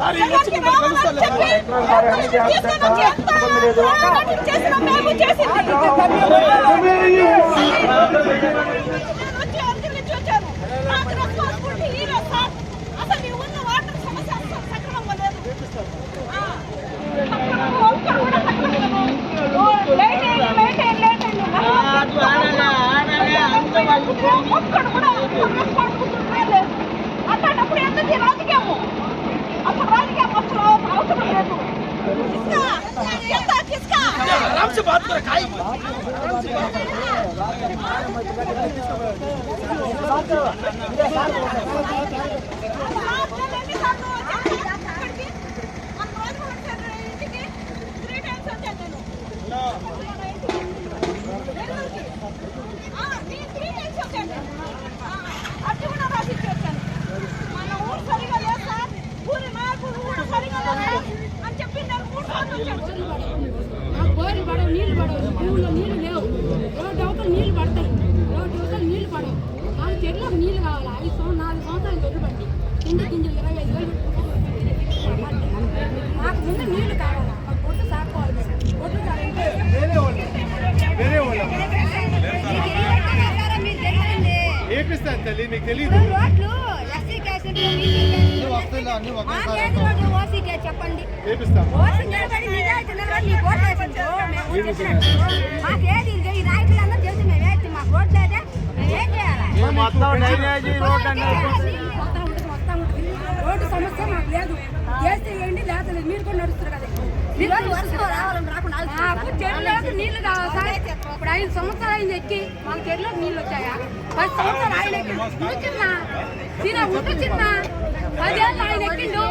కలుస్తాను సార్. అట్లాంటప్పుడు ఎందుకు ఈ से बात कर खाई बात करो గింజలు ఇరవై ఐదు వేలు నాకు ముందు నీళ్ళు కావాలి సాకోవాలి సాకంటే ఏపిస్తాను తల్లి నీకు తెలియదు చెప్పండి. ఏపిస్తాం ఓట్లు నిలబడి నిజాయితీ నిలబడి నీ ఓట్లు వేసిండు. మేము ఓట్లేసాము. మాకేది ఇది ఈ నాయకులందరూ తెలుసు మేము వేస్తే మాకు ఓట్లు లేదా మేము ఏం చేయాలి? మొత్తం డ్రైనేజీ రోడ్ లేదు. చేస్తే ఏంటి? లేకపోతే మీరు కూడా నడుస్తారు కదా మాకు చెరువులోకి నీళ్ళు కావాలి సార్. ఇప్పుడు ఐదు సంవత్సరాలు అయింది ఎక్కి మాకు చెరువులోకి నీళ్ళు వచ్చాయా? పది సంవత్సరాలు ఆయన ఎక్కి నువ్వు చిన్న చిన్న ఉంటూ చిన్న పదేళ్ళు ఆయన ఎక్కిండు.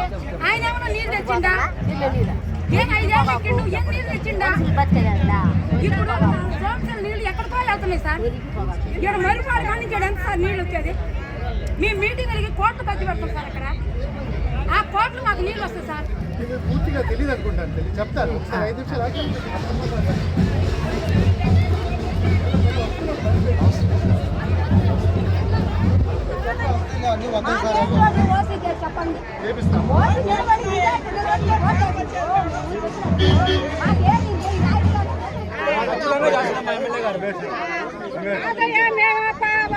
ఆయన ఏమన్నా నీళ్ళు తెచ్చిండా ఏం ఐదేళ్ళు ఎక్కిండు? ఏం నీళ్ళు తెచ్చిండా? ఇప్పుడు సంవత్సరాలు నీళ్ళు ఎక్కడికో వెళ్తున్నాయి సార్. ఇక్కడ మరుపాడు కానీ ఇక్కడ ఎంత సార్ నీళ్ళు వచ్చేది? మీ మీటింగ్లకి కోట్లు ఖర్చు పెడతాం సార్ అక్కడ. ఆ కోట్లు మాకు నీళ్ళు వస్తాయి సార్. ఇది పూర్తిగా తెలియదు అనుకుంటాను తెలియదు చెప్తాను ఒకసారి ఐదు నిమిషాలు ఆగి చెప్పండి. ఏపిస్తాం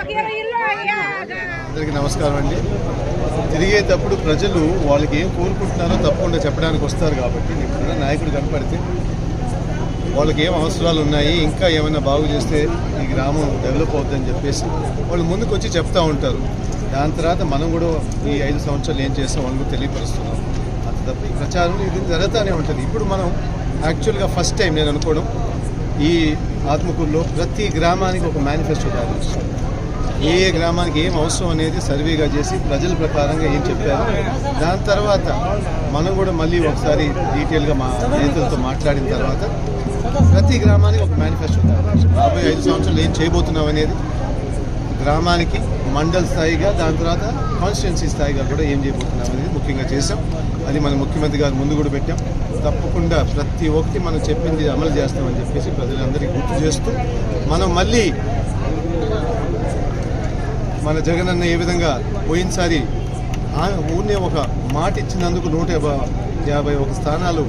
అందరికీ నమస్కారం అండి. తిరిగేటప్పుడు ప్రజలు వాళ్ళకి ఏం కోరుకుంటున్నారో తప్పకుండా చెప్పడానికి వస్తారు కాబట్టి ఇప్పుడున్న కూడా నాయకుడు కనపడితే వాళ్ళకి ఏం అవసరాలు ఉన్నాయి ఇంకా ఏమైనా బాగు చేస్తే ఈ గ్రామం డెవలప్ అవుతుందని చెప్పేసి వాళ్ళు ముందుకు వచ్చి చెప్తా ఉంటారు. దాని తర్వాత మనం కూడా ఈ ఐదు సంవత్సరాలు ఏం చేస్తాం వాళ్ళకు తెలియపరుస్తున్నాం. అంత తప్ప ఈ ప్రచారం ఇది జరుగుతూనే ఉంటుంది. ఇప్పుడు మనం యాక్చువల్గా ఫస్ట్ టైం నేను అనుకోవడం ఈ ఆత్మకూరులో ప్రతి గ్రామానికి ఒక మేనిఫెస్టో తయారు ఏ ఏ గ్రామానికి ఏం అవసరం అనేది సర్వేగా చేసి ప్రజల ప్రకారంగా ఏం చెప్పారు. దాని తర్వాత మనం కూడా మళ్ళీ ఒకసారి డీటెయిల్గా మా నేతలతో మాట్లాడిన తర్వాత ప్రతి గ్రామానికి ఒక మేనిఫెస్టో రాబోయే ఐదు సంవత్సరాలు ఏం చేయబోతున్నాం అనేది గ్రామానికి మండల్ స్థాయిగా దాని తర్వాత కాన్స్టిట్యున్సీ స్థాయిగా కూడా ఏం చేయబోతున్నాం అనేది ముఖ్యంగా చేసాం అది మన ముఖ్యమంత్రి గారు ముందు కూడా పెట్టాం. తప్పకుండా ప్రతి ఒక్కటి మనం చెప్పింది అమలు చేస్తామని చెప్పేసి ప్రజలందరికీ గుర్తు చేస్తూ మనం మళ్ళీ మన జగన్ అన్న ఏ విధంగా పోయినసారి ఆ ఊరినే ఒక మాట ఇచ్చినందుకు నూట యాభై యాభై ఒక స్థానాలు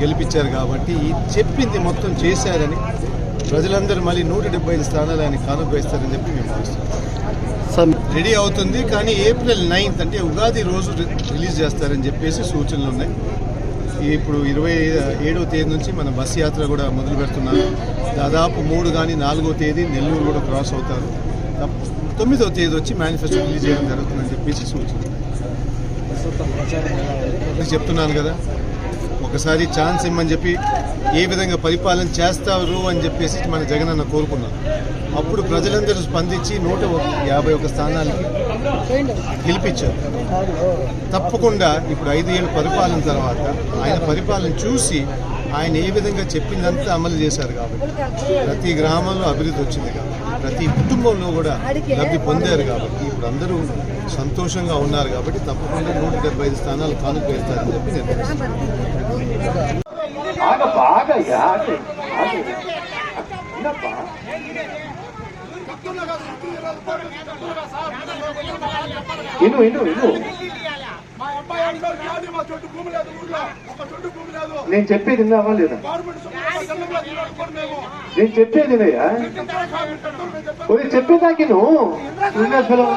గెలిపించారు కాబట్టి చెప్పింది మొత్తం చేశారని ప్రజలందరూ మళ్ళీ నూట డెబ్బై ఐదు స్థానాలు ఆయన కానుకవేస్తారని చెప్పి మేము భావిస్తున్నాం. రెడీ అవుతుంది కానీ ఏప్రిల్ నైన్త్ అంటే ఉగాది రోజు రిలీజ్ చేస్తారని చెప్పేసి సూచనలు ఉన్నాయి. ఇప్పుడు ఇరవై ఏడవ తేదీ నుంచి మన బస్ యాత్ర కూడా మొదలు పెడుతున్నారు. దాదాపు మూడు కానీ నాలుగో తేదీ నెల్లూరు కూడా క్రాస్ అవుతారు. తొమ్మిదవ తేదీ వచ్చి మేనిఫెస్టో రిలీజ్ చేయడం జరుగుతుందని చెప్పేసి సూచన. నేను చెప్తున్నాను కదా ఒకసారి ఛాన్స్ ఇమ్మని చెప్పి ఏ విధంగా పరిపాలన చేస్తారు అని చెప్పేసి మన జగన్ అన్న కోరుకున్నారు. అప్పుడు ప్రజలందరూ స్పందించి నూట యాభై ఒక స్థానాలకి గెలిపించారు. తప్పకుండా ఇప్పుడు ఐదు ఏళ్ళు పరిపాలన తర్వాత ఆయన పరిపాలన చూసి ఆయన ఏ విధంగా చెప్పిందంతా అమలు చేశారు కాబట్టి ప్రతి గ్రామంలో అభివృద్ధి వచ్చింది కాబట్టి. ప్రతి కుటుంబంలో కూడా లబ్ధి పొందారు కాబట్టి ఇప్పుడు అందరూ సంతోషంగా ఉన్నారు కాబట్టి తప్పకుండా నూట డెబ్బై ఐదు స్థానాలు కానుక వేస్తారని చెప్పి నేను. ఇను ఇను ఇను చెప్పేది విన్నావా లేదా గవర్నమెంట్ సొమ్ములో మా జన్మలో తినడం మేము నేను చెప్పేది వినయ్యా ఇంత కాదు, ఇంత మేము చెప్పాం. ఒరే చెప్పేదాకి నువ్వు విన్నాసలు